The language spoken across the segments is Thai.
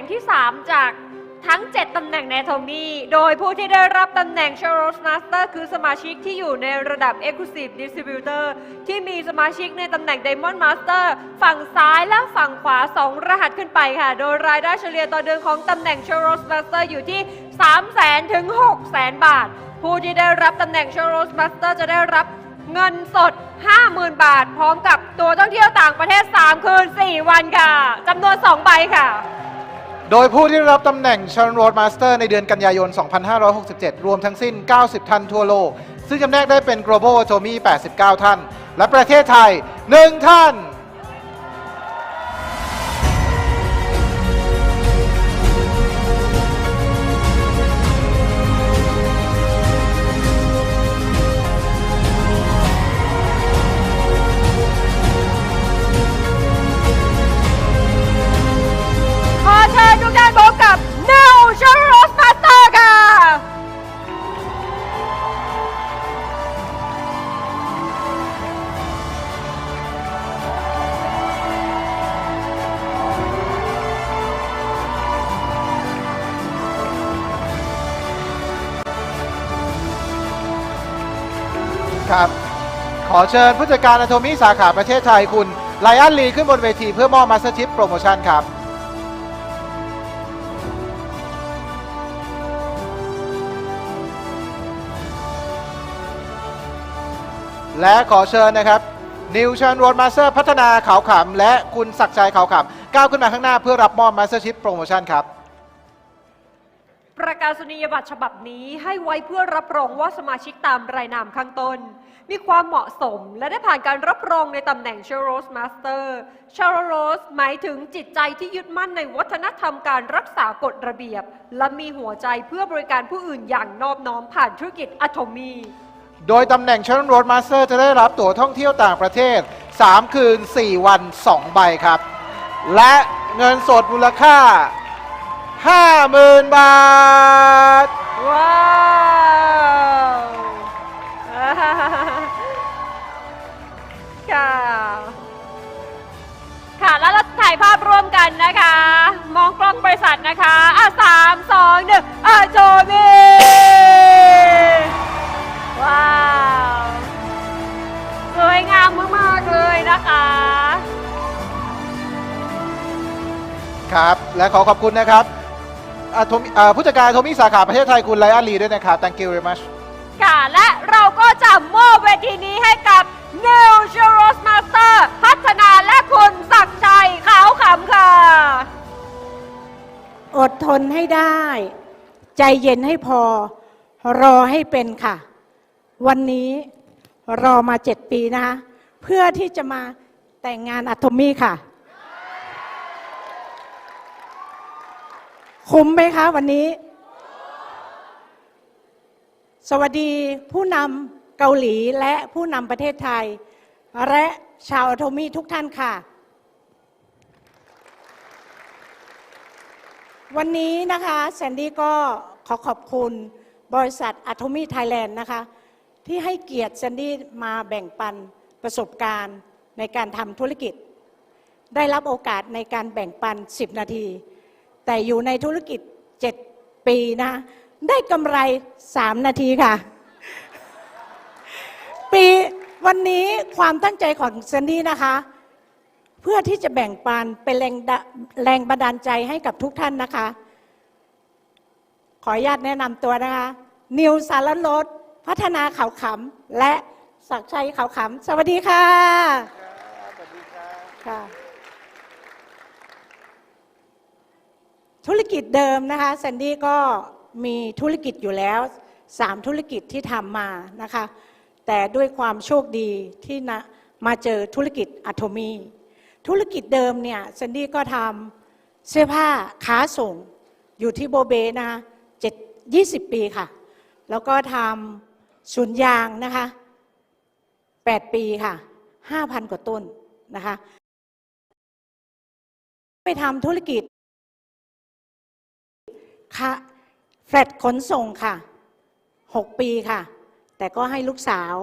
งที่ 3 จากทั้ง 7 ตำแหน่งในโทมีโดยผู้ที่ได้รับตำแหน่ง c h a r o s Master คือสมาชิกที่อยู่ในระดับ Exclusive Distributor ที่มีสมาชิกในตำแหน่ง Diamond Master ฝั่งซ้ายและฝั่งขวา 2 รหัสขึ้นไปค่ะ โดยรายได้เฉลี่ยต่อเดือนของตำแหน่ง c h a r o s Master อยู่ที่ 3 0 0 0 0 0 ถึง6 0 0 0 0 บาท ผู้ที่ได้รับตำแหน่ง c h a r o s Master จะได้รับเงินสด 50,000 บาท พร้อมกับตัวท่องเที่ยวต่างประเทศ 3 คืน 4 วันค่ะจำนวน 2 ใบค่ะ โดยผู้ที่ได้รับตำแหน่งชันโรดมาสเตอร์ในเดือนกันยายน 2567 รวมทั้งสิ้น 90 ท่านทั่วโลก ซึ่งจำแนกได้เป็น Global a t o m y 89 ท่าน และประเทศไทย 1 ท่าน ครับ ขอเชิญผู้จัดการอ t o m y สาขาประเทศไทยคุณไลอันลีขึ้นบนเวทีเพื่อมอบ Master Chip Promotion ครับ และขอเชิญนะครับนิวชันโรดมาสเตอร์พัฒนาขาวขำและคุณศักดิ์ชัยขาวขำก้าวขึ้นมาข้างหน้าเพื่อรับมอบ Master Chip Promotion ครับ ประกาศนียบัตรฉบับนี้ให้ไว้เพื่อรับรองว่าสมาชิกตามรายนามข้างต้น มีความเหมาะสมและได้ผ่านการรับรองในตำแหน่ง c h a r o s Master c h a r o s หมายถึงจิตใจที่ยึดมั่นในวัฒนธรรมการรักษากฎระเบียบ และมีหัวใจเพื่อบริการผู้อื่นอย่างนอบน้อมผ่านธุรกิจอะโทมีโดยตำแหน่ง Sharon Road Master จะได้รับตั๋วท่องเที่ยวต่างประเทศ 3 คืน 4 วัน 2 ใบครับ และเงินสดมูลค่า 50,000 บาท ว้าวค่ะ ค่ะ แล้วเราถ่ายภาพร่วมกันนะคะ มองกล้องบริษัทนะคะอะสามสองหนึ่งอะโจมีว้าว สวยงามมากๆเลยนะคะครับ และขอขอบคุณนะครับ อ่า Tommy- อ่าผู้จัดการโทมี่สาขาประเทศไทยคุณไลอาลีด้วยนะครับ thank you very much ค่ะและเราก็จะมอบเวทีนี้ให้กับ New c h a r o s Master พัฒนาและคุณศักดิ์ชัยขาวขำค่ะ อดทนให้ได้ ใจเย็นให้พอ รอให้เป็นค่ะ วันนี้รอมาเจ็ดปีนะคะ เพื่อที่จะมาแต่งงานอะโทมี่ค่ะ คุ้มไหมคะวันนี้ สวัสดีผู้นำเกาหลีและผู้นำประเทศไทย และชาวอโทมี่ทุกท่านค่ะ วันนี้นะคะแซนดี้ก็ขอขอบคุณบริษัทอะโทมี่ไทยแลนด์นะคะ ที่ให้เกียรติแซนดี้มาแบ่งปันประสบการณ์ในการทำธุรกิจ ได้รับโอกาสในการแบ่งปัน 10 นาที แต่อยู่ในธุรกิจ 7 ปีนะคะได้กำไร 3 นาทีค่ะ ปีวันนี้ความตั้งใจของแซนดี้นะคะ เพื่อที่จะแบ่งปันเป็นแรงดะแรงบันดาลใจให้กับทุกท่านนะคะ ขออนุญาตแนะนำตัวนะคะ นิวสารลดพัฒนาเขาขำและศักดิ์ชัยเขาขำสวัสดีค่ะค่ะ ธุรกิจเดิมนะคะแซนดี้ก็มีธุรกิจอยู่แล้วสามธุรกิจที่ทำมานะคะ แต่ด้วยความโชคดีที่นะมาเจอธุรกิจอะโทมีธุรกิจเดิมเนี่ยแซนดี้ก็ทำเสื้อผ้าค้าส่งอยู่ที่โบเบนะคะเจ็ดยี่สิบปีค่ะ แล้วก็ทำสวนยางนะคะแปดปีค่ะห้าพันกว่าต้นนะคะ ไปทำธุรกิจ ค่ะแฟลตขนส่งค่ะ 6 ปีค่ะ แต่ก็ให้ลูกสาว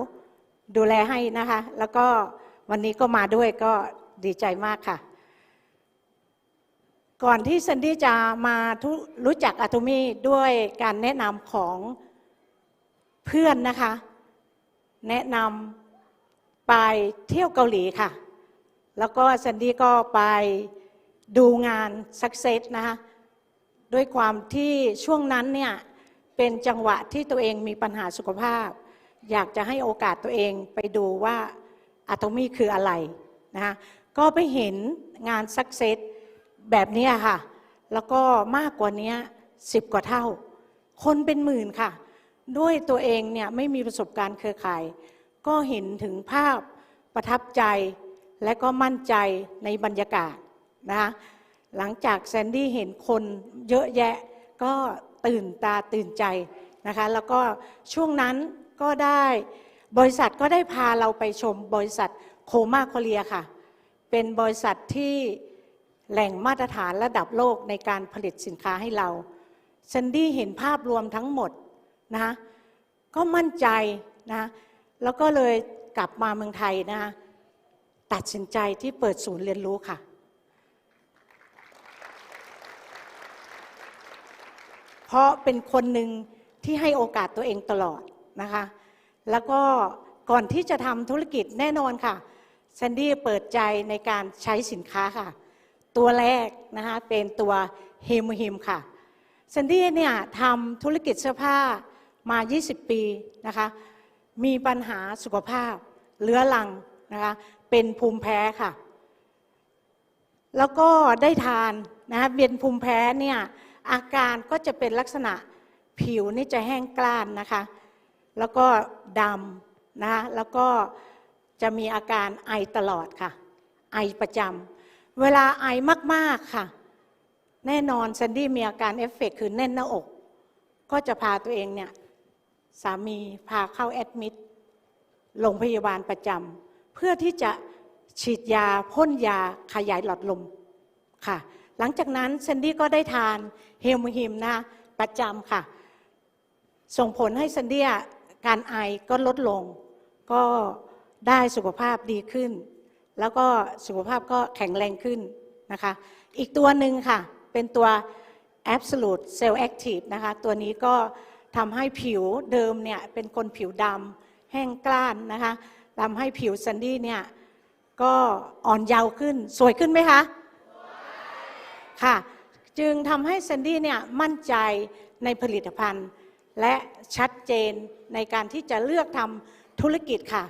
ดูแลให้นะคะ แล้วก็วันนี้ก็มาด้วยก็ดีใจมากค่ะ ก่อนที่ซันดี้จะมารู้จักอะ o มีด้วยการแนะนำของเพื่อนนะคะ แนะนำไปเที่ยวเกาหลีค่ะ แล้วก็ซันดี้ก็ไปดูงาน Success นะคะ ด้วยความที่ช่วงนั้นเนี่ยเป็นจังหวะที่ตัวเองมีปัญหาสุขภาพ อยากจะให้โอกาสตัวเองไปดูว่าอะโตมีคืออะไรนะคะก็ไปเห็นงาน Success แบบนี้ค่ะ แล้วก็มากกว่านี้สิบกว่าเท่า คนเป็นหมื่นค่ะ ด้วยตัวเองเนี่ยไม่มีประสบการณ์เครือข่าย ก็เห็นถึงภาพประทับใจและก็มั่นใจในบรรยากาศนะคะ หลังจากแซนดี้เห็นคนเยอะแยะก็ตื่นตาตื่นใจนะคะ แล้วก็ช่วงนั้นก็ได้บริษัทก็ได้พาเราไปชมบริษัทโคมาโคเรียค่ะ เป็นบริษัทที่แหล่งมาตรฐานระดับโลกในการผลิตสินค้าให้เราแซนดี้เห็นภาพรวมทั้งหมดนะคะก็มั่นใจนะแล้วก็เลยกลับมาเมืองไทยนะคะตัดสินใจที่เปิดศูนย์เรียนรู้ค่ะ เพราะเป็นคนหนึ่งที่ให้โอกาสตัวเองตลอดนะคะ แล้วก็ก่อนที่จะทำธุรกิจแน่นอนค่ะแซนดี้เปิดใจในการใช้สินค้าค่ะ ตัวแรกนะคะเป็นตัวเฮมฮิมค่ะแซนดี้เนี่ยทำธุรกิจเสื้อผ้ามา 20 ปีนะคะ มีปัญหาสุขภาพเรื้อรังนะคะ เป็นภูมิแพ้ค่ะ แล้วก็ได้ทานนะคะเป็นภูมิแพ้เนี่ย อาการก็จะเป็นลักษณะผิวนี่จะแห้งกร้านนะคะ แล้วก็ดำนะคะแล้วก็จะมีอาการไอตลอดค่ะ ไอประจำเวลาไอมากๆค่ะ แน่นอนแซนดี้มีอาการเอฟเฟกต์คือแน่นหน้าอก ก็จะพาตัวเองเนี่ยสามีพาเข้าแอดมิดโรงพยาบาลประจำเพื่อที่จะฉีดยาพ่นยาขยายหลอดลมค่ะ หลังจากนั้นแซนดี้ก็ได้ทานเฮลมูฮิมนะประจำค่ะ ส่งผลให้แซนดี้การไอก็ลดลง ก็ได้สุขภาพดีขึ้น แล้วก็สุขภาพก็แข็งแรงขึ้นนะคะ อีกตัวหนึ่งค่ะ เป็นตัว Absolute Cell Active นะคะ ตัวนี้ก็ทำให้ผิวเดิมเนี่ยเป็นคนผิวดำแห้งกร้านนะคะทำให้ผิวซันดี้เนี่ยก็อ่อนเยาว์ขึ้น สวยขึ้นไหมคะ ค่ะ จึงทำให้แซนดี้เนี่ยมั่นใจในผลิตภัณฑ์ และชัดเจนในการที่จะเลือกทำธุรกิจค่ะ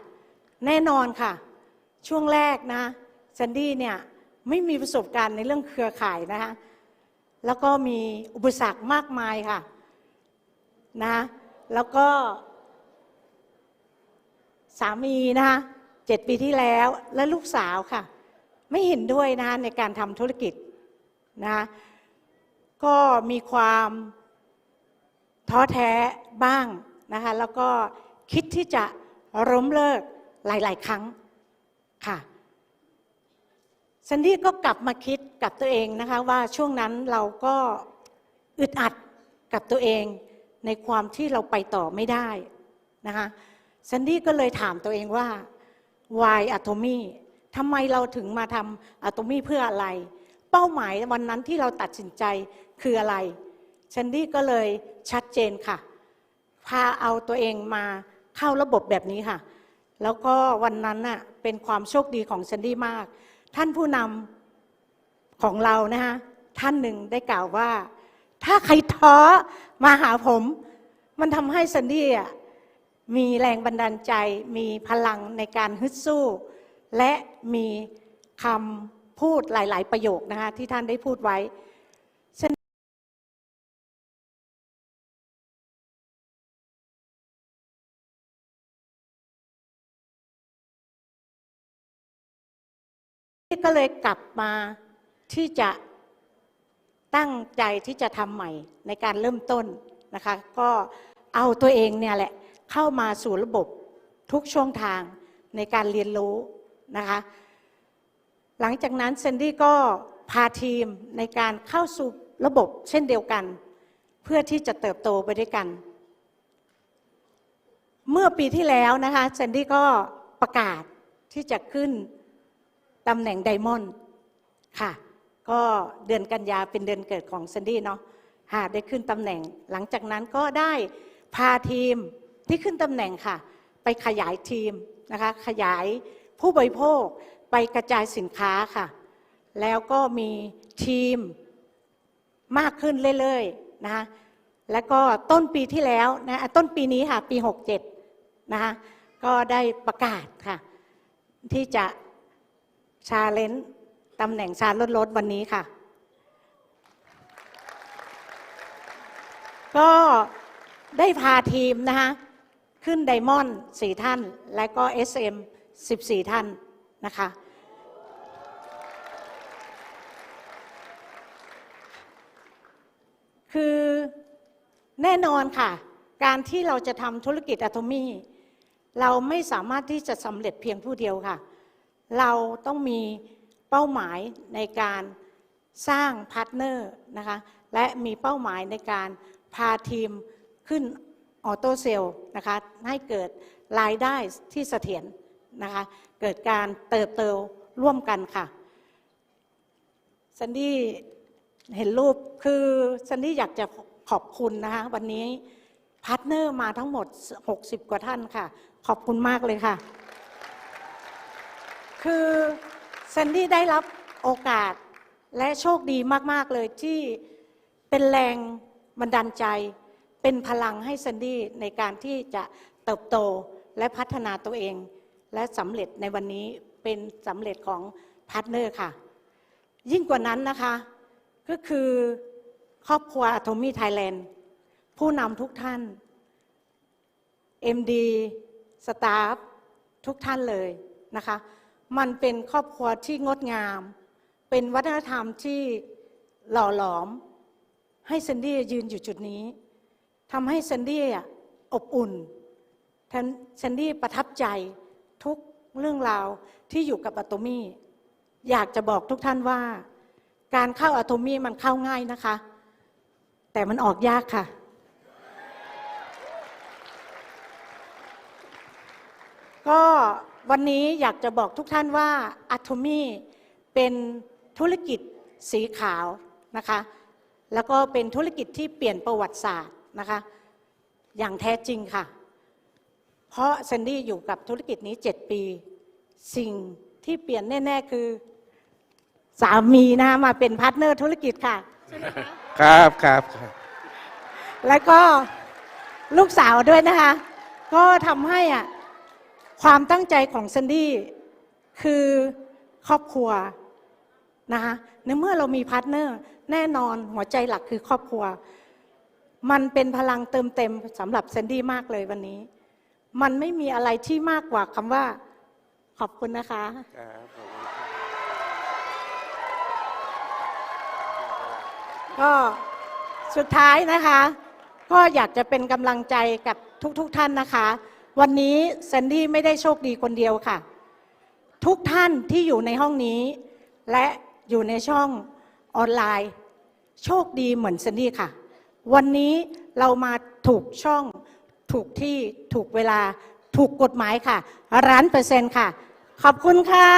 แน่นอนค่ะ ช่วงแรกนะแซนดี้เนี่ยไม่มีประสบการณ์ในเรื่องเครือข่ายนะคะแล้วก็มีอุปสรรคมากมายค่ะนะแล้วก็ สามีนะคะเจ็ดปีที่แล้วและลูกสาวค่ะ ไม่เห็นด้วยนะคะในการทำธุรกิจ นะก็มีความท้อแท้บ้างนะคะแล้วก็คิดที่จะล้มเลิกหลาย ๆ ครั้งค่ะซันดี้ก็กลับมาคิดกับตัวเองนะคะว่าช่วงนั้นเราก็อึดอัดกับตัวเองในความที่เราไปต่อไม่ได้นะคะซันดี้ก็เลยถามตัวเองว่า why atomy ทำไมเราถึงมาทำ atomy เพื่ออะไร ป้าหมายวันนั้นที่เราตัดสินใจคืออะไรซันดี้ก็เลยชัดเจนค่ะ พาเอาตัวเองมาเข้าระบบแบบนี้ค่ะ แล้วก็วันนั้นน่ะเป็นความโชคดีของซันดี้มาก ท่านผู้นำของเรานะคะท่านหนึ่งได้กล่าวว่า ถ้าใครท้อมาหาผม มันทำให้ซันดี้มีแรงบันดาลใจ มีพลังในการฮึดสู้ และมีคำ พูดหลาย ๆ ประโยคนะคะที่ท่านได้พูดไว้ฉันก็เลยกลับมาที่จะตั้งใจที่จะทำใหม่ในการเริ่มต้นนะคะ ก็เอาตัวเองเนี่ยแหละเข้ามาสู่ระบบทุกช่วงทางในการเรียนรู้นะคะ หลังจากนั้นเซนดี้ก็พาทีมในการเข้าสู่ระบบเช่นเดียวกัน เพื่อที่จะเติบโตไปด้วยกัน เมื่อปีที่แล้วนะคะเซนดี้ก็ประกาศที่จะขึ้นตำแหน่งไดมอนด์ค่ะ ก็เดือนกันยาเป็นเดือนเกิดของซันดี้เนาะหาได้ขึ้นตำแหน่ง หลังจากนั้นก็ได้พาทีมที่ขึ้นตำแหน่งค่ะ ไปขยายทีมนะคะขยายผู้บริโภค ไปกระจายสินค้าค่ะ แล้วก็มีทีมมากขึ้นเรื่อยๆนะคะแล้วก็ต้นปีที่แล้วนะต้นปีนี้ค่ะ ปี 67 นะคะก็ได้ประกาศค่ะ ที่จะชาเลนจ์ตำแหน่งชาลดลดวันนี้ค่ะ ก็ได้พาทีมนะคะขึ้นไดมอนด์สี่ท่าน และก็ SM 14 ท่าน นะคะ คือแน่นอนค่ะ การที่เราจะทำธุรกิจอะโตมีเราไม่สามารถที่จะสำเร็จเพียงผู้เดียวค่ะ เราต้องมีเป้าหมายในการสร้างพาร์ทเนอร์นะคะ และมีเป้าหมายในการพาทีมขึ้นออโต้เซลล์นะคะ ให้เกิดรายได้ที่เสถียร นะคะเกิดการเติบโตร่วมกันค่ะซันดี้เห็นรูปคือซันดี้อยากจะขอบคุณนะคะวันนี้พาร์ทเนอร์มาทั้งหมด 60 กว่าท่านค่ะ ขอบคุณมากเลยค่ะ คือแซนดี้ได้รับโอกาสและโชคดีมาก ๆ เลยที่เป็นแรงบันดาลใจ เป็นพลังให้แซนดี้ในการที่จะเติบโตและพัฒนาตัวเอง และสำเร็จในวันนี้เป็นสำเร็จของพาร์ทเนอร์ค่ะ ยิ่งกว่านั้นนะคะ ก็คือครอบครัวโทมี่ไทยแลนด์ผู้นำทุกท่าน MD สตาฟทุกท่านเลยนะคะ มันเป็นครอบครัวที่งดงาม เป็นวัฒนธรรมที่หล่อหลอม ให้ซันดี้ยืนอยู่จุดนี้ทำให้ซันดี้อะอบอุ่นซันดี้ประทับใจ ทุกเรื่องราวที่อยู่กับอะโตมี่อยากจะบอกทุกท่านว่า การเข้าอะโตมี่มันเข้าง่ายนะคะ แต่มันออกยากค่ะ ก็วันนี้อยากจะบอกทุกท่านว่าอะโ o มีเป็นธุรกิจสีขาวนะคะ แล้วก็เป็นธุรกิจที่เปลี่ยนประวัติศาสตร์นะคะ อย่างแท้จริงค่ะ เพราะแซนดี้อยู่กับธุรกิจนี้ 7 ปี สิ่งที่เปลี่ยนแน่ ๆ คือ สามีนะมาเป็นพาร์ทเนอร์ธุรกิจค่ะครับครับครับแล้วก็ลูกสาวด้วยนะคะ ก็ทำให้อะความตั้งใจของซันดี้คือครอบครัวนะคะในเมื่อเรามีพาร์ทเนอร์แน่นอนหัวใจหลักคือครอบครัว มันเป็นพลังเติมเต็มสำหรับซันดี้มากเลยวันนี้ มันไม่มีอะไรที่มากกว่าคำว่า ขอบคุณนะคะครับผมก็สุดท้ายนะคะ ก็อยากจะเป็นกำลังใจกับทุกๆทท่านนะคะ วันนี้แซนดี้ไม่ได้โชคดีคนเดียวค่ะ ทุกท่านที่อยู่ในห้องนี้ และอยู่ในช่องออนไลน์ โชคดีเหมือนแซนดี้ค่ะ วันนี้เรามาถูกช่อง ถูกที่ถูกเวลาถูกกฎหมายค่ะร้านเปอร์เซ็นต์ค่ะ ขอบคุณค่ะ